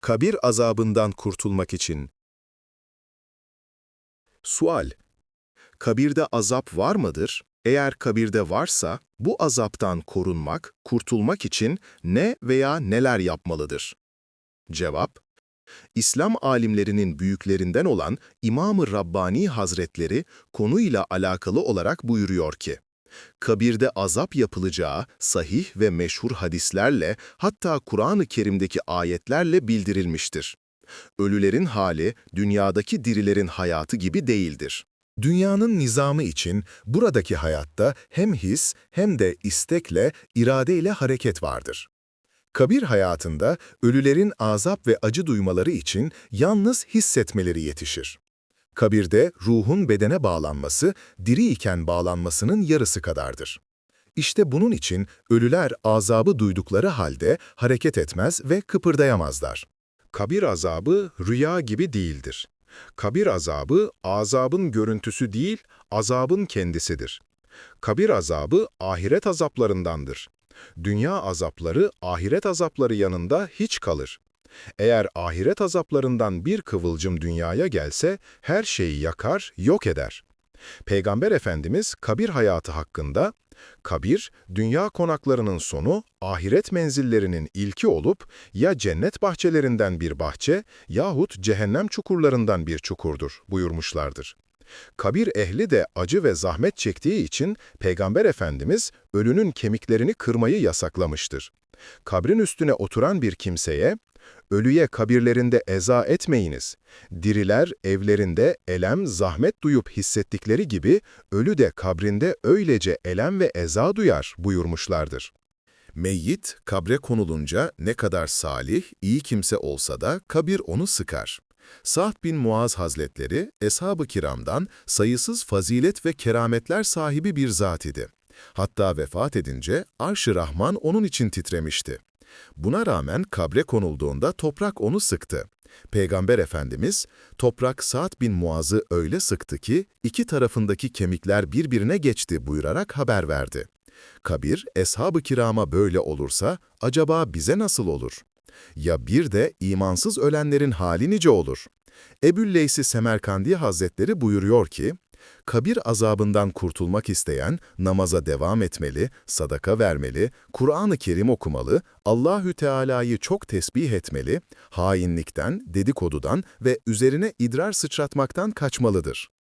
Kabir azabından kurtulmak için. Sual. Kabirde azap var mıdır? Eğer kabirde varsa, bu azaptan korunmak, kurtulmak için ne veya neler yapmalıdır? Cevap. İslam alimlerinin büyüklerinden olan İmam-ı Rabbani Hazretleri konuyla alakalı olarak buyuruyor ki, kabirde azap yapılacağı sahih ve meşhur hadislerle hatta Kur'an-ı Kerim'deki ayetlerle bildirilmiştir. Ölülerin hali dünyadaki dirilerin hayatı gibi değildir. Dünyanın nizamı için buradaki hayatta hem his hem de istekle, iradeyle hareket vardır. Kabir hayatında ölülerin azap ve acı duymaları için yalnız hissetmeleri yetişir. Kabirde ruhun bedene bağlanması, diri iken bağlanmasının yarısı kadardır. İşte bunun için ölüler azabı duydukları halde hareket etmez ve kıpırdayamazlar. Kabir azabı rüya gibi değildir. Kabir azabı azabın görüntüsü değil, azabın kendisidir. Kabir azabı ahiret azaplarındandır. Dünya azapları ahiret azapları yanında hiç kalır. Eğer ahiret azaplarından bir kıvılcım dünyaya gelse her şeyi yakar, yok eder. Peygamber Efendimiz kabir hayatı hakkında, kabir, dünya konaklarının sonu, ahiret menzillerinin ilki olup, ya cennet bahçelerinden bir bahçe yahut cehennem çukurlarından bir çukurdur buyurmuşlardır. Kabir ehli de acı ve zahmet çektiği için Peygamber Efendimiz ölünün kemiklerini kırmayı yasaklamıştır. Kabrin üstüne oturan bir kimseye, ölüye kabirlerinde eza etmeyiniz. Diriler evlerinde elem, zahmet duyup hissettikleri gibi ölü de kabrinde öylece elem ve eza duyar buyurmuşlardır. Meyyit, kabre konulunca ne kadar salih, iyi kimse olsa da kabir onu sıkar. Sa'd bin Muaz Hazretleri, Eshab-ı Kiram'dan sayısız fazilet ve kerametler sahibi bir zat idi. Hatta vefat edince Arş-ı Rahman onun için titremişti. Buna rağmen kabre konulduğunda toprak onu sıktı. Peygamber Efendimiz, toprak Sa'd bin Muaz'ı öyle sıktı ki iki tarafındaki kemikler birbirine geçti buyurarak haber verdi. Kabir, Eshab-ı Kiram'a böyle olursa acaba bize nasıl olur? Ya bir de imansız ölenlerin hali nice olur? Ebu'l-Leysi Semerkandi Hazretleri buyuruyor ki, kabir azabından kurtulmak isteyen namaza devam etmeli, sadaka vermeli, Kur'an-ı Kerim okumalı, Allahü Teala'yı çok tesbih etmeli, hainlikten, dedikodudan ve üzerine idrar sıçratmaktan kaçmalıdır.